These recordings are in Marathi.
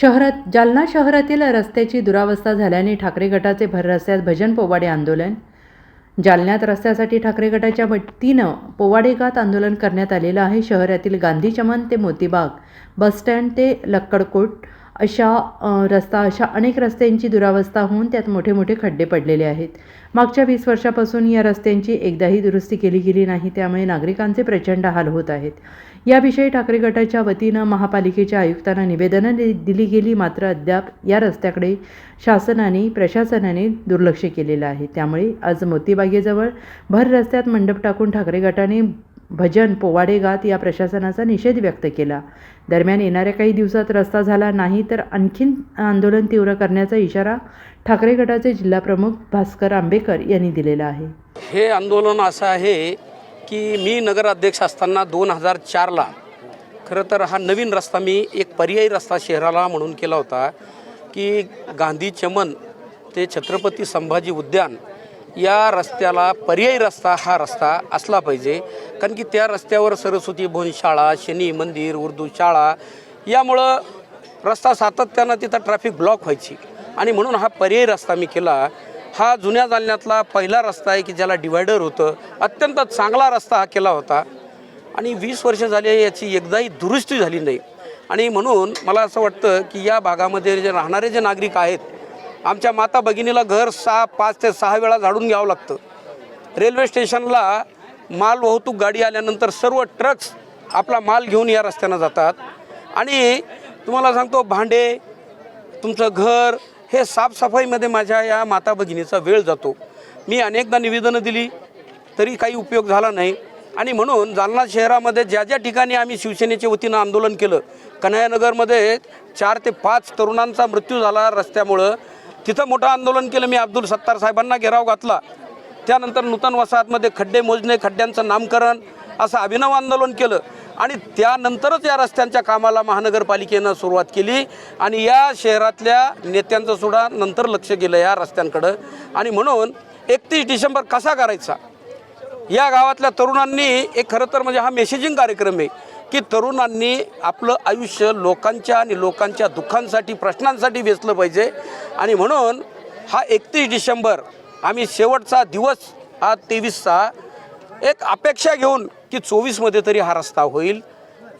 शहरात जालना शहरातील रस्त्याची दुरावस्था झाल्याने ठाकरे गटाचे भर रस्त्यात भजन पोवाडे आंदोलन. जालन्यात रस्त्यासाठी ठाकरे गटाच्या वतीनं पोवाडेगात आंदोलन करण्यात आलेलं आहे. शहरातील गांधी चमन ते मोतीबाग बसस्टँड ते लक्कडकोट अशा रस्ता अशा अनेक रस्त्यांची दुरावस्था होऊन त्यात मोठे मोठे खड्डे पडलेले आहेत. मागच्या वीस वर्षापासून या रस्त्यांची एकदाही दुरुस्ती केली गेली नाही त्यामुळे नागरिकांचे प्रचंड हाल होत आहेत. याविषयी ठाकरे गटाच्या वतीनं महापालिकेच्या आयुक्तांना निवेदनं दि- दिली गेली मात्र अद्याप या रस्त्याकडे शासनाने प्रशासनाने दुर्लक्ष केलेलं आहे. त्यामुळे आज मोतीबागेजवळ भर रस्त्यात मंडप टाकून ठाकरे गटाने भजन पोवाडे गात या प्रशासनाचा निषेध व्यक्त केला. दरम्यान येणाऱ्या काही दिवसात रस्ता झाला नाही तर आणखीन आंदोलन तीव्र करण्याचा इशारा ठाकरे गटाचे जिल्हाप्रमुख भास्कर आंबेकर यांनी दिलेला आहे. हे आंदोलन असं आहे की मी नगराध्यक्ष असताना दोन हजार चारला खरं तर हा नवीन रस्ता मी एक पर्यायी रस्ता शहराला म्हणून केला होता की गांधी चमन ते छत्रपती संभाजी उद्यान या रस्त्याला पर्यायी रस्ता हा रस्ता असला पाहिजे. कारण की त्या रस्त्यावर सरस्वती भवन शाळा शनी मंदिर उर्दू शाळा यामुळं रस्ता सातत्यानं तिथं ट्रॅफिक ब्लॉक व्हायची. आणि म्हणून हा पर्यायी रस्ता मी केला. हा जुन्या जालन्यातला पहिला रस्ता आहे की ज्याला डिवायडर होतं. अत्यंत चांगला रस्ता हा केला होता. आणि वीस वर्ष झाली याची एकदाही दुरुस्ती झाली नाही. आणि म्हणून मला असं वाटतं की या भागामध्ये जे राहणारे जे नागरिक आहेत आमच्या माता भगिनीला घर सहा पाच ते सहा वेळा झाडून घ्यावं लागतं. रेल्वे स्टेशनला माल वाहतूक गाडी आल्यानंतर सर्व ट्रक्स आपला माल घेऊन या रस्त्यानं जातात. आणि तुम्हाला सांगतो भांडे तुमचं घर हे साफसफाईमध्ये माझ्या या माता भगिनीचा वेळ जातो. मी अनेकदा निवेदनं दिली तरी काही उपयोग झाला नाही. आणि म्हणून जालना शहरामध्ये ज्या ज्या ठिकाणी आम्ही शिवसेनेच्या वतीनं आंदोलन केलं कन्हायानगरमध्ये चार ते पाच तरुणांचा मृत्यू झाला रस्त्यामुळं. तिथं मोठं आंदोलन केलं मी अब्दुल सत्तार साहेबांना घेराव घातला. त्यानंतर नूतन वसाहतमध्ये खड्डे मोजणे खड्ड्यांचं नामकरण असं अभिनव आंदोलन केलं. आणि त्यानंतरच या रस्त्यांच्या कामाला महानगरपालिकेनं सुरुवात केली आणि या शहरातल्या नेत्यांचं सुद्धा नंतर लक्ष गेलं या रस्त्यांकडं. आणि म्हणून एकतीस डिसेंबर कसा करायचा? या गावातल्या तरुणांनी एक खरं तर म्हणजे हा मेसेजिंग कार्यक्रम आहे की तरुणांनी आपलं आयुष्य लोकांच्या आणि लोकांच्या दुःखांसाठी प्रश्नांसाठी वेचलं पाहिजे. आणि म्हणून हा एकतीस डिसेंबर आम्ही शेवटचा दिवस हा तेवीसचा एक अपेक्षा घेऊन की चोवीसमध्ये तरी हा रस्ता होईल.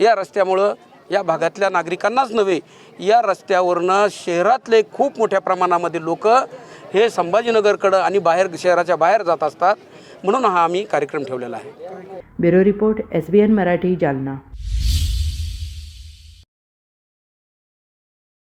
या रस्त्यामुळं या भागातल्या नागरिकांनाच नव्हे या रस्त्यावरनं शहरातले खूप मोठ्या प्रमाणामध्ये लोक हे संभाजीनगरकडं आणि बाहेर शहराच्या बाहेर जात असतात. म्हणून हा आम्ही कार्यक्रम ठेवलेला आहे. Bureau report S B N Marathi Jalna.